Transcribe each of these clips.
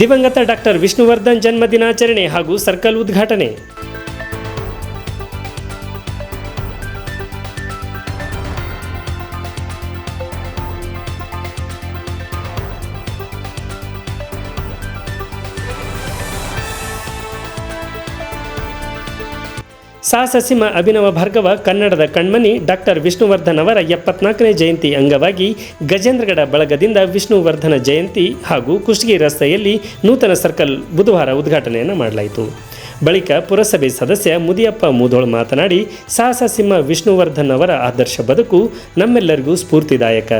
ದಿವಂಗತ ಡಾಕ್ಟರ್ ವಿಷ್ಣುವರ್ಧನ್ ಜನ್ಮದಿನಾಚರಣೆ ಹಾಗೂ ಸರ್ಕಲ್ ಉದ್ಘಾಟನೆ ಸಾಹಸಸಿಂಹ ಅಭಿನವ ಭಾರ್ಗವ ಕನ್ನಡದ ಕಣ್ಮನಿ ಡಾಕ್ಟರ್ ವಿಷ್ಣುವರ್ಧನ್ ಅವರ ಎಪ್ಪತ್ನಾಲ್ಕನೇ ಜಯಂತಿ ಅಂಗವಾಗಿ ಗಜೇಂದ್ರಗಡ ಬಳಗದಿಂದ ವಿಷ್ಣುವರ್ಧನ ಜಯಂತಿ ಹಾಗೂ ಕುಷ್ಟಗಿ ರಸ್ತೆಯಲ್ಲಿ ನೂತನ ಸರ್ಕಲ್ ಬುಧವಾರ ಉದ್ಘಾಟನೆಯನ್ನು ಮಾಡಲಾಯಿತು. ಬಳಿಕ ಪುರಸಭೆ ಸದಸ್ಯ ಮುದಿಯಪ್ಪ ಮೂದೋಳ್ ಮಾತನಾಡಿ ಸಾಹಸ ಸಿಂಹ ವಿಷ್ಣುವರ್ಧನ್ ಅವರ ಆದರ್ಶ ಬದುಕು ನಮ್ಮೆಲ್ಲರಿಗೂ ಸ್ಫೂರ್ತಿದಾಯಕ.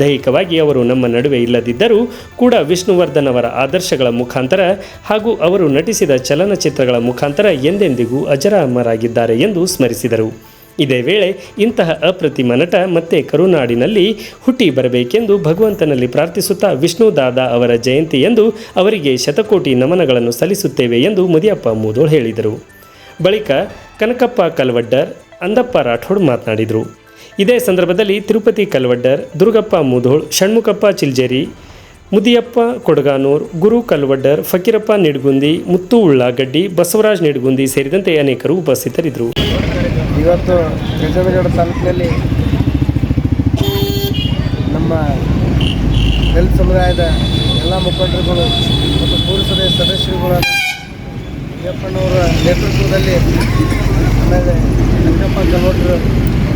ದೈಹಿಕವಾಗಿ ಅವರು ನಮ್ಮ ನಡುವೆ ಇಲ್ಲದಿದ್ದರೂ ಕೂಡ ವಿಷ್ಣುವರ್ಧನ್ ಅವರ ಆದರ್ಶಗಳ ಮುಖಾಂತರ ಹಾಗೂ ಅವರು ನಟಿಸಿದ ಚಲನಚಿತ್ರಗಳ ಮುಖಾಂತರ ಎಂದೆಂದಿಗೂ ಅಜರಾಮರಾಗಿದ್ದಾರೆ ಎಂದು ಸ್ಮರಿಸಿದರು. ಇದೇ ವೇಳೆ ಇಂತಹ ಅಪ್ರತಿಮ ನಟ ಮತ್ತೆ ಕರುನಾಡಿನಲ್ಲಿ ಹುಟ್ಟಿ ಬರಬೇಕೆಂದು ಭಗವಂತನಲ್ಲಿ ಪ್ರಾರ್ಥಿಸುತ್ತಾ ವಿಷ್ಣು ದಾದಾ ಅವರ ಜಯಂತಿ ಎಂದು ಅವರಿಗೆ ಶತಕೋಟಿ ನಮನಗಳನ್ನು ಸಲ್ಲಿಸುತ್ತೇವೆ ಎಂದು ಮುದಿಯಪ್ಪ ಮೂದೋಳ್ ಹೇಳಿದರು. ಬಳಿಕ ಕನಕಪ್ಪ ಕಲ್ವಡ್ಡರ್, ಅಂದಪ್ಪ ರಾಠೋಡ್ ಮಾತನಾಡಿದರು. ಇದೇ ಸಂದರ್ಭದಲ್ಲಿ ತಿರುಪತಿ ಕಲ್ವಡ್ಡರ್, ದುರ್ಗಪ್ಪ ಮುಧೋಳ್, ಷಣ್ಮುಖಪ್ಪ ಚಿಲ್ಜೇರಿ, ಮುದಿಯಪ್ಪ ಕೊಡಗಾನೂರ್, ಗುರು ಕಲ್ವಡ್ಡರ್, ಫಕೀರಪ್ಪ ನಿಡ್ಗುಂದಿ, ಮುತ್ತು ಉಳ್ಳಾಗಡ್ಡಿ, ಬಸವರಾಜ್ ನಿಡ್ಗುಂದಿ ಸೇರಿದಂತೆ ಅನೇಕರು ಉಪಸ್ಥಿತರಿದ್ದರು. ಇವತ್ತು ಗಜೇಂದ್ರಗಡ ತಾಲೂಕಿನಲ್ಲಿ ನಮ್ಮ ದಲಿತ ಸಮುದಾಯದ ಎಲ್ಲ ಮುಖಂಡರುಗಳು ಮತ್ತು ಪುರಸಭೆ ಸದಸ್ಯರುಗಳ ಅಯ್ಯಪ್ಪನವರ ನೇತೃತ್ವದಲ್ಲಿ ಆಮೇಲೆ ರಂಗಪ್ಪ ಕಲ್ವಟ್ರು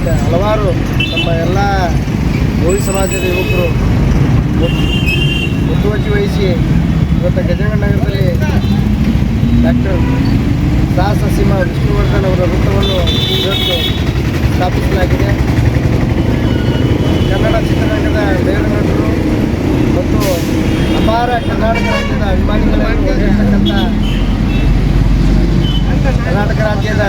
ಮತ್ತು ಹಲವಾರು ನಮ್ಮ ಎಲ್ಲ ಗೋವಿ ಸಮಾಜದ ಯುವಕರು ಮುತ್- ಮುತುವರ್ಜಿ ವಹಿಸಿ ಇವತ್ತು ಗಜೇಂದ್ರ ನಗರದಲ್ಲಿ ಡಾಕ್ಟರ್ ದಾಸ ಸಿಂಹ ವಿಷ್ಣುವರ್ಧನ್ ಅವರ ವೃತ್ತವನ್ನು ಇವತ್ತು ಸ್ಥಾಪಿಸಲಾಗಿದೆ. ಕನ್ನಡ ಚಿತ್ರರಂಗದ ಬೇರೆ ನಟರು ಮತ್ತು ಅಪಾರ ಕರ್ನಾಟಕ ರಾಜ್ಯದ ಅಭಿಮಾನಿಗಳನ್ನು ಕರ್ನಾಟಕ ರಾಜ್ಯದ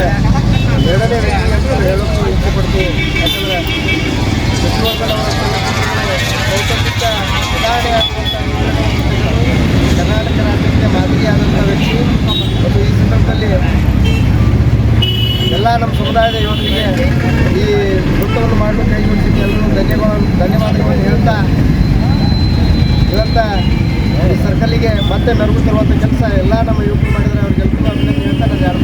ಕರ್ನಾಟಕ ರಾಜ್ಯಕ್ಕೆ ಮಾದರಿಯಾದಂಥ ವ್ಯಕ್ತಿ ಮತ್ತು ಈ ಸಂದರ್ಭದಲ್ಲಿ ಎಲ್ಲ ನಮ್ಮ ಸಮುದಾಯದ ಯುವಕರಿಗೆ ಈ ನೃತ್ಯವನ್ನು ಮಾಡಲು ಕೈಗೊಂಡಿದ್ದು ಎಲ್ಲರೂ ಧನ್ಯವಾದ ಧನ್ಯವಾದಗಳನ್ನು ಹೇಳ್ತಾ ಇವತ್ತ ಈ ಸರ್ಕಲ್ಲಿಗೆ ಮತ್ತೆ ತರುವಂಥ ಕೆಲಸ ಎಲ್ಲ ನಮ್ಮ ಯುವಕರು ಮಾಡಿದರೆ ಅವ್ರಿಗೆಲ್ಲರಿಗೂ ಅಭಿನಂದನೆ ಹೇಳ್ತಾ ನಾನು ಯಾರು